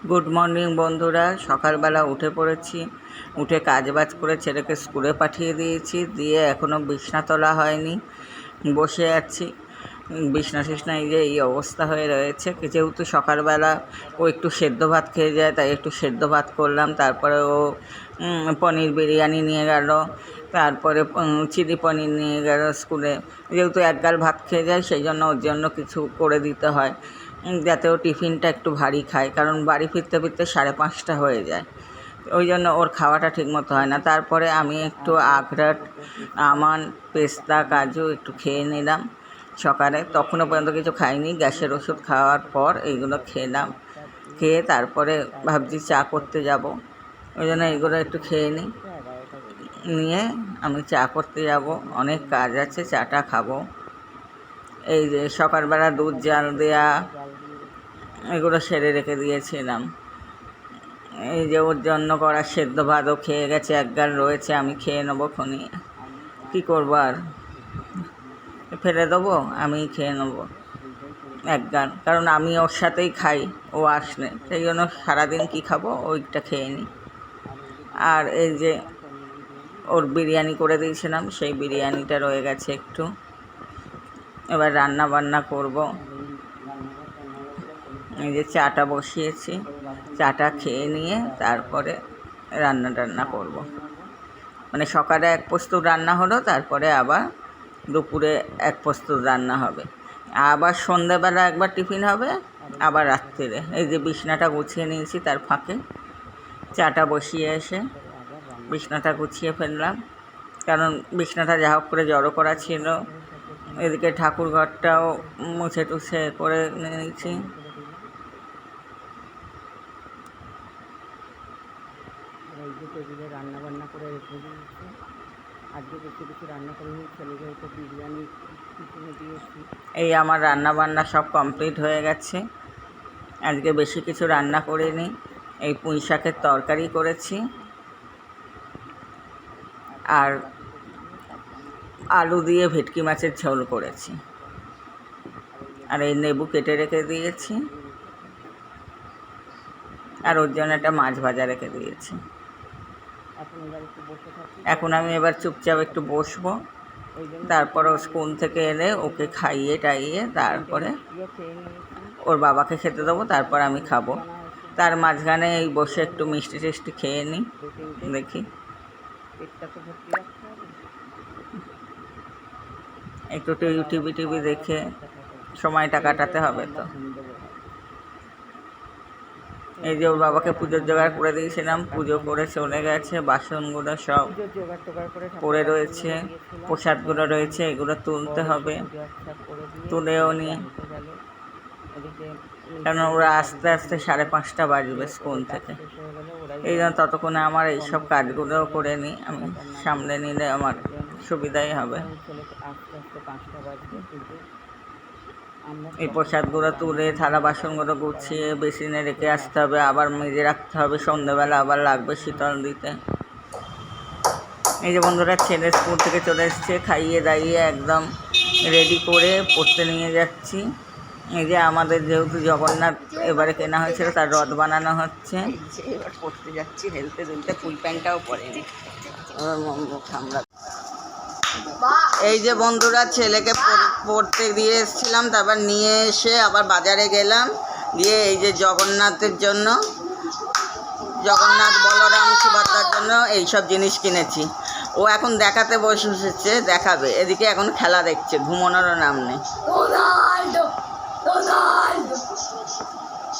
Good morning বন্ধুরা। সকালবেলা উঠে পড়েছি। উঠে কাজবাজ করে ছেলেকে স্কুলে পাঠিয়ে দিয়েছি। দিয়ে এখনও বিছনা তোলা হয়নি। বসে আছি। বিছনা এই যে এই অবস্থা হয়ে রয়েছে। যেহেতু সকালবেলা ও একটু সেদ্ধ ভাত খেয়ে যায়, তাই একটু সেদ্ধ ভাত করলাম। তারপরে ও পনির বিরিয়ানি নিয়ে গেল। তারপরে চিলি পনির নিয়ে গেল স্কুলে। যেহেতু একগাল ভাত খেয়ে যায়, সেই জন্য ওর জন্য কিছু করে দিতে হয়। যাতে ও টিফিনটা একটু ভারী খায়, কারণ বাড়ি ফিরতে ফিরতে সাড়ে পাঁচটা হয়ে যায়। ওই জন্য ওর খাওয়াটা ঠিক মতো হয় না। তারপরে আমি একটু আখরাট, আমান, পেস্তা, কাজু একটু খেয়ে নিলাম সকালে। তখনও পর্যন্ত কিছু খাইনি। গ্যাসের ওষুধ খাওয়ার পর এইগুলো খেলাম। খেয়ে তারপরে ভাবছি চা করতে যাব। ওই জন্য এইগুলো একটু খেয়ে নিই। নিয়ে আমি চা করতে যাব। অনেক কাজ আছে, চাটা খাব। এই যে সকালবেলা দুধ, জাল দেয়া এগুলো সেরে রেখে দিয়েছিলাম। এই যে ওর জন্য করা সেদ্ধ ভাতও খেয়ে গেছে, এক গাল রয়েছে, আমি খেয়ে নেব খনি। কী করব আর? ফেলে দেবো আমি খেয়ে নেব। এক গান কারণ আমি ওর সাথেই খাই, ও আসলে। সেই জন্য সারাদিন কী খাব? ওইটা খেয়ে নিই আর এই যে ওর বিরিয়ানি করে দিয়েছিলাম, সেই বিরিয়ানিটা রয়ে গেছে একটু। এবার রান্না বান্না করব। এই যে চাটা বসিয়েছি, চাটা খেয়ে নিয়ে তারপরে রান্না টান্না করব। মানে সকালে এক প্রস্তুত রান্না হলো, তারপরে আবার দুপুরে এক প্রস্তুত রান্না হবে। আবার সন্ধ্যাবেলা একবার টিফিন হবে, আবার রাত্রিরে। এই যে বিছনাটা গুছিয়ে নিয়েছি তার ফাঁকে। চাটা বসিয়ে এসে বিছনাটা গুছিয়ে ফেললাম। কারণ বিছনাটা যা হোক করে জড়ো করা ছিল। এদিকে ঠাকুর ঘরটাও মুছে টুছে করে নিয়েছি এই যে টেবিলে রান্না বান্না করে রেখে দিয়েছি। আজকে বেশি কিছু রান্না করে নিয়ে ছেলেকে একটু বিরিয়ানি টিফিনে দিয়েছি। এই আমার রান্না বান্না সব কমপ্লিট হয়ে গেছে। আজকে বেশি কিছু রান্না করে করিনি। এই পুঁই শাকের তরকারি করেছি। আর আলু দিয়ে ভেটকি মাছের ঝোল করেছি। আর এই লেবু কেটে রেখে দিয়েছি। আর ওর জন্য একটা মাছ ভাজা রেখে দিয়েছি। এখন আমি এবার চুপচাপ একটু বসবো। তারপর স্কুল থেকে এলে ওকে খাইয়ে টাইয়ে তারপরে ইয়ে ওর বাবাকে খেতে দেবো তারপর আমি খাব। তার মাঝখানে এই বসে একটু মিষ্টি টিষ্টি খেয়ে নিই দেখি। একটু টিভি টিভি দেখে সময়টা কাটাতে হবে তো। এই যে ওর বাবাকে পুজোর জোগাড় করে দিয়েছিলাম, পুজো করে চলে গেছে, বাসনগুলো সব পড়ে রয়েছে, প্রসাদগুলো রয়েছে, এগুলো তুলতে হবে। তুলেও নিয়ে কারণ ওরা আস্তে আস্তে সাড়ে পাঁচটা বাজবে স্কুল থেকে। এই জন্য ততক্ষণে আমার এইসব কাজগুলোও করে নিই আমি সামলে নিলে আমার সুবিধাই হবে। আস্তে আস্তে পাঁচটা বাজবে এই প্রসাদগুলো তুলে থালা বাসনগুলো গুছিয়ে বেসিনে রেখে আসতে হবে আবার মেজে রাখতে হবে সন্ধ্যেবেলা আবার লাগবে শীতল দিতে। এই যে বন্ধুরা ছেলে স্কুল থেকে চলে এসছে খাইয়ে দাইয়ে একদম রেডি করে পড়তে নিয়ে যাচ্ছি। এই যে আমাদের যেহেতু জগন্নাথ এবারে কেনা হয়েছিল তার রথ বানানো হচ্ছে। এবার পড়তে যাচ্ছি হেলতে দুলতে ফুল প্যান্টটাও পরেনি আমরা এই যে বন্ধুরা ছেলেকে পড়- পড়তে দিয়ে এসেছিলাম তারপর নিয়ে এসে আবার বাজারে গেলাম। দিয়ে এই যে জগন্নাথের জন্য জগন্নাথ বলরাম সুভদ্রার জন্য এই সব জিনিস কিনেছি। ও এখন দেখাতে বসেছে দেখাবে। এদিকে এখন খেলা দেখছে ঘুমানোরও নাম। নেই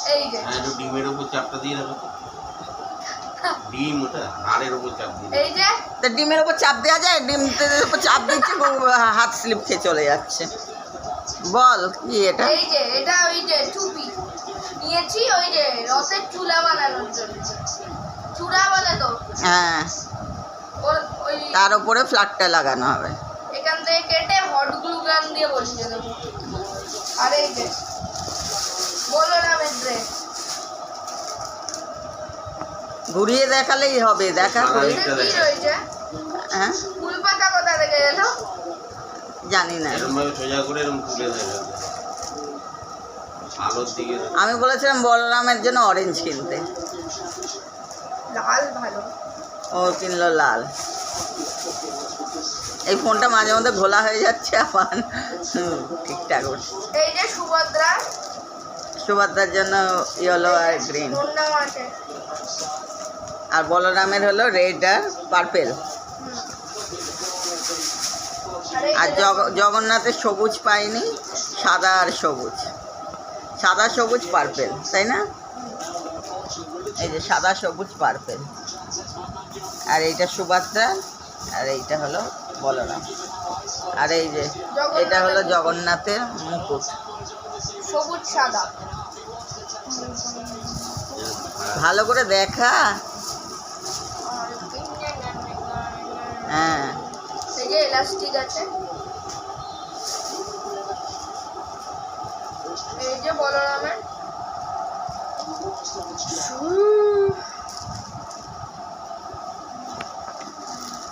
এই যে। হ্যাঁ ডিমের উপর চাপটা দিয়ে রাখো। ডিম ওটা হাড়ের উপর চাপ এই যে তা ডিমের ওপর চাপ দেওয়া যায়? ডিম উপর চাপ দিচ্ছে হাত স্লিপ খেয়ে চলে যাচ্ছে। বল কি এটা? এই যে এটা ওই যে টুপি। নিয়েছি ওই যে রথের চুলা বানানোর জন্য। চূড়া বলে তো। হ্যাঁ। ওই তার উপরে ফ্ল্যাগটা লাগানো হবে। এখান থেকে কেটে হট গ্লু গান দিয়ে বসিয়ে দেবো। আর এই যে বলরামের ড্রেস ঘুরিয়ে দেখালেই হবে দেখা সাদা ঘুরিয়ে দিকটা কি দেখা। রয়েছে হ্যাঁ? ফুল পাতা কোথা থেকে এলো? জানি না। এরকম ভাবে সোজা করে এরকম তুলে দেবে আলোর দিকে আমি বলেছিলাম বলরামের জন্য অরেঞ্জ কিনতে। লাল ভালো। ও কিনলো লাল। এই ফোনটা মাঝে মধ্যে ঘোলা হয়ে যাচ্ছে আবার হুম, ঠিকঠাক উঠছে। এই যে সুভদ্রা সুভদ্রার জন্য ইয়েলো আর গ্রিন আর বলরামের হলো রেড আর পার্পেল। আর জগন্নাথের সবুজ পাইনি সাদা আর সবুজ। সাদা সবুজ পার্পেল তাই না? এই যে সাদা সবুজ পার্পেল। আর এইটা সুভদ্রা আর এইটা হলো বলরাম। আর এই যে এটা হলো জগন্নাথের মুকুট। সবুজ সাদা। ভালো করে দেখা। এলাস্টিক আছে। এই যে বলরামের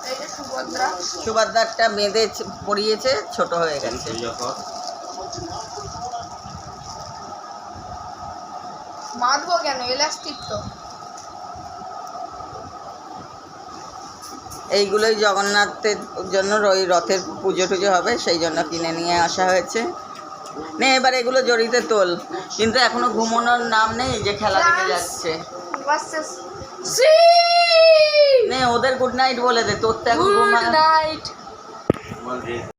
এই সুভদ্রা। সুভদ্রারটা বেঁধে ছ- পরিয়েছে ছোট হয়ে গেছে। বাঁধবো কেন? এলাস্টিক তো। এইগুলোই জগন্নাথের জন্য ওই রথের পুজো টুজো হবে সেই জন্য কিনে নিয়ে আসা হয়েছে। নে এবার এগুলো জড়িতে তোল। কিন্তু এখনও ঘুমানোর নাম নেই যে খেলা দেখে যাচ্ছে। নে ওদের গুড নাইট বলে দে তোর তো এখন গুড নাইট